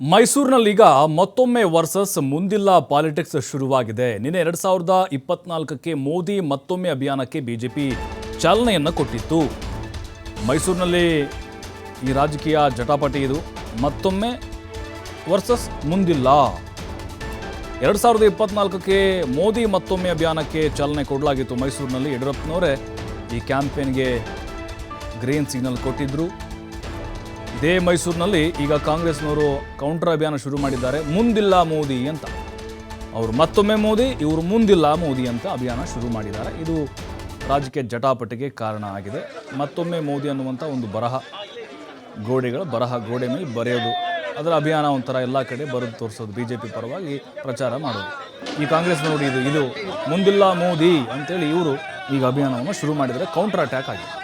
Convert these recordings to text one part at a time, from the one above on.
ಮೈಸೂರಿನಲ್ಲೀಗ ಮತ್ತೊಮ್ಮೆ ವರ್ಸಸ್ ಮುಂದಿಲ್ಲ ಪಾಲಿಟಿಕ್ಸ್ ಶುರುವಾಗಿದೆ. ನಿನ್ನೆ ಎರಡ್ ಸಾವಿರದ ಇಪ್ಪತ್ನಾಲ್ಕಕ್ಕೆ ಮೋದಿ ಮತ್ತೊಮ್ಮೆ ಅಭಿಯಾನಕ್ಕೆ ಬಿಜೆಪಿ ಚಾಲನೆಯನ್ನು ಕೊಟ್ಟಿತ್ತು. ಮೈಸೂರಿನಲ್ಲಿ ಈ ರಾಜಕೀಯ ಜಟಾಪಟಿ ಇದು. ಮತ್ತೊಮ್ಮೆ ವರ್ಸಸ್ ಮುಂದಿಲ್ಲ. ಎರಡು ಸಾವಿರದ ಇಪ್ಪತ್ನಾಲ್ಕಕ್ಕೆ ಮೋದಿ ಮತ್ತೊಮ್ಮೆ ಅಭಿಯಾನಕ್ಕೆ ಚಾಲನೆ ಕೊಡಲಾಗಿತ್ತು ಮೈಸೂರಿನಲ್ಲಿ ಯಡಿಯೂರಪ್ಪನವರೇ. ಈ ಕ್ಯಾಂಪೇನ್ಗೆ ಗ್ರೀನ್ ಸಿಗ್ನಲ್ ಕೊಟ್ಟಿದ್ರು. ಇದೇ ಮೈಸೂರಿನಲ್ಲಿ ಈಗ ಕಾಂಗ್ರೆಸ್ನವರು ಕೌಂಟರ್ ಅಭಿಯಾನ ಶುರು ಮಾಡಿದ್ದಾರೆ. ಮುಂದಿಲ್ಲ ಮೋದಿ ಅಂತ. ಅವರು ಮತ್ತೊಮ್ಮೆ ಮೋದಿ, ಇವರು ಮುಂದಿಲ್ಲ ಮೋದಿ ಅಂತ ಅಭಿಯಾನ ಶುರು ಮಾಡಿದ್ದಾರೆ. ಇದು ರಾಜಕೀಯ ಜಟಾಪಟಿಗೆ ಕಾರಣ ಆಗಿದೆ. ಮತ್ತೊಮ್ಮೆ ಮೋದಿ ಅನ್ನುವಂಥ ಒಂದು ಬರಹ, ಗೋಡೆಗಳ, ಬರಹ ಗೋಡೆ ಮೇಲೆ ಬರೆಯೋದು. ಅದರ ಅಭಿಯಾನ ಒಂಥರ ಎಲ್ಲ ಕಡೆ ಬರೆದು ತೋರಿಸೋದು ಬಿ ಜೆ ಪಿ ಪರವಾಗಿ ಪ್ರಚಾರ ಮಾಡೋದು. ಈ ಕಾಂಗ್ರೆಸ್ ಇದು ಇದು ಮುಂದಿಲ್ಲ ಮೋದಿ ಅಂತೇಳಿ ಇವರು ಈಗ ಅಭಿಯಾನವನ್ನು ಶುರು ಮಾಡಿದರೆ ಕೌಂಟರ್ ಅಟ್ಯಾಕ್ ಆಗಿದೆ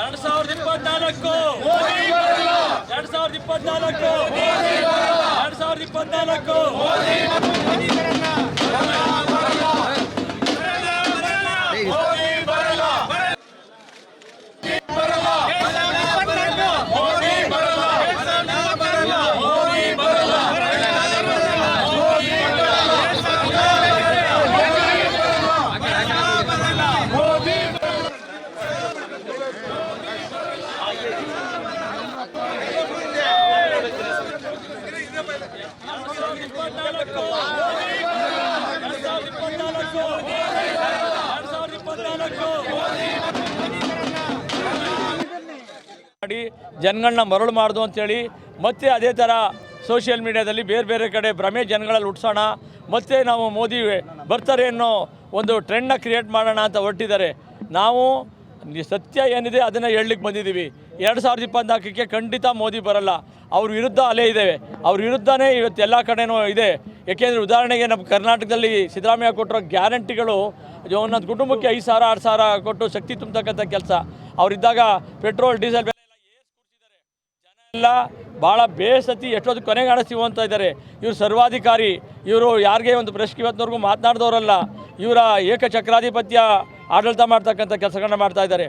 ಎರಡ್ ಸಾವಿರದ ಇಪ್ಪತ್ನಾಲ್ಕು. ಎರಡ್ ಸಾವಿರದ ಇಪ್ಪತ್ನಾಲ್ಕು. ಎರಡ್ ಸಾವಿರದ ಇಪ್ಪತ್ನಾಲ್ಕು. ಮಾಡಿ ಜನಗಳನ್ನ ಮರಳು ಮಾಡ್ದು ಅಂತೇಳಿ ಮತ್ತೆ ಅದೇ ಥರ ಸೋಷಿಯಲ್ ಮೀಡಿಯಾದಲ್ಲಿ ಬೇರೆ ಬೇರೆ ಕಡೆ ಭ್ರಮೆ ಜನಗಳಲ್ಲಿ ಹುಟ್ಸೋಣ, ಮತ್ತೆ ನಾವು ಮೋದಿ ಬರ್ತಾರೆ ಅನ್ನೋ ಒಂದು ಟ್ರೆಂಡ್ನ ಕ್ರಿಯೇಟ್ ಮಾಡೋಣ ಅಂತ ಹೊರಟಿದ್ದಾರೆ. ನಾವು ಸತ್ಯ ಏನಿದೆ ಅದನ್ನು ಹೇಳಲಿಕ್ಕೆ ಬಂದಿದ್ದೀವಿ. ಎರಡು ಸಾವಿರದ ಇಪ್ಪತ್ನಾಲ್ಕಕ್ಕೆ ಖಂಡಿತ ಮೋದಿ ಬರಲ್ಲ. ಅವ್ರ ವಿರುದ್ಧ ಅಲೆ ಇದೆ. ಅವ್ರ ವಿರುದ್ಧನೇ ಇವತ್ತು ಎಲ್ಲ ಕಡೆನೂ ಇದೆ. ಏಕೆಂದರೆ ಉದಾಹರಣೆಗೆ ನಮ್ಮ ಕರ್ನಾಟಕದಲ್ಲಿ ಸಿದ್ದರಾಮಯ್ಯ ಕೊಟ್ಟಿರೋ ಗ್ಯಾರಂಟಿಗಳು ಒಂದೊಂದು ಕುಟುಂಬಕ್ಕೆ ಐದು ಸಾವಿರ, ಆರು ಸಾವಿರ ಕೊಟ್ಟು ಶಕ್ತಿ ತುಂಬತಕ್ಕಂಥ ಕೆಲಸ. ಅವರಿದ್ದಾಗ ಪೆಟ್ರೋಲ್, ಡೀಸೆಲ್ ಬೆಲೆ ಎಲ್ಲ ಎಲ್ಲ ಭಾಳ ಬೇಸತಿ ಎಷ್ಟೊತ್ತು ಕೊನೆಗೆ ಕಾಣಿಸ್ತೀವಿ ಅಂತ ಇದ್ದಾರೆ. ಇವರು ಸರ್ವಾಧಿಕಾರಿ, ಇವರು ಯಾರಿಗೆ ಒಂದು ಪ್ರಶ್ನೆ ಇವತ್ತಿನವರೆಗೂ ಮಾತನಾಡಿದವರಲ್ಲ, ಇವರ ಏಕಚಕ್ರಾಧಿಪತ್ಯ ಆಡಳಿತ ಮಾಡ್ತಕ್ಕಂಥ ಕೆಲಸಗಳನ್ನ ಮಾಡ್ತಾ ಇದ್ದಾರೆ.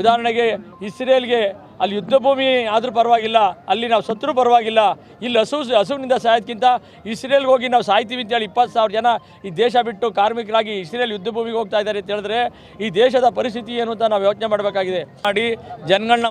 ಉದಾಹರಣೆಗೆ ಇಸ್ರೇಲ್ಗೆ ಅಲ್ಲಿ ಯುದ್ಧ ಭೂಮಿ ಆದರೂ ಪರವಾಗಿಲ್ಲ, ಅಲ್ಲಿ ನಾವು ಸತ್ರು ಪರವಾಗಿಲ್ಲ, ಇಲ್ಲಿ ಹಸು, ಹಸುವಿನಿಂದ ಸಾಯೋದಕ್ಕಿಂತ ಇಸ್ರೇಲ್ಗೆ ಹೋಗಿ ನಾವು ಸಾಯ್ತೀವಿ ಅಂತೇಳಿ ಇಪ್ಪತ್ತು ಸಾವಿರ ಜನ ಈ ದೇಶ ಬಿಟ್ಟು ಕಾರ್ಮಿಕರಾಗಿ ಇಸ್ರೇಲ್ ಯುದ್ಧ ಭೂಮಿಗೆ ಹೋಗ್ತಾ ಇದ್ದಾರೆ ಅಂತ ಹೇಳಿದ್ರೆ ಈ ದೇಶದ ಪರಿಸ್ಥಿತಿ ಏನು ಅಂತ ನಾವು ಯೋಚನೆ ಮಾಡಬೇಕಾಗಿದೆ. ಮಾಡಿ ಜನಗಳನ್ನ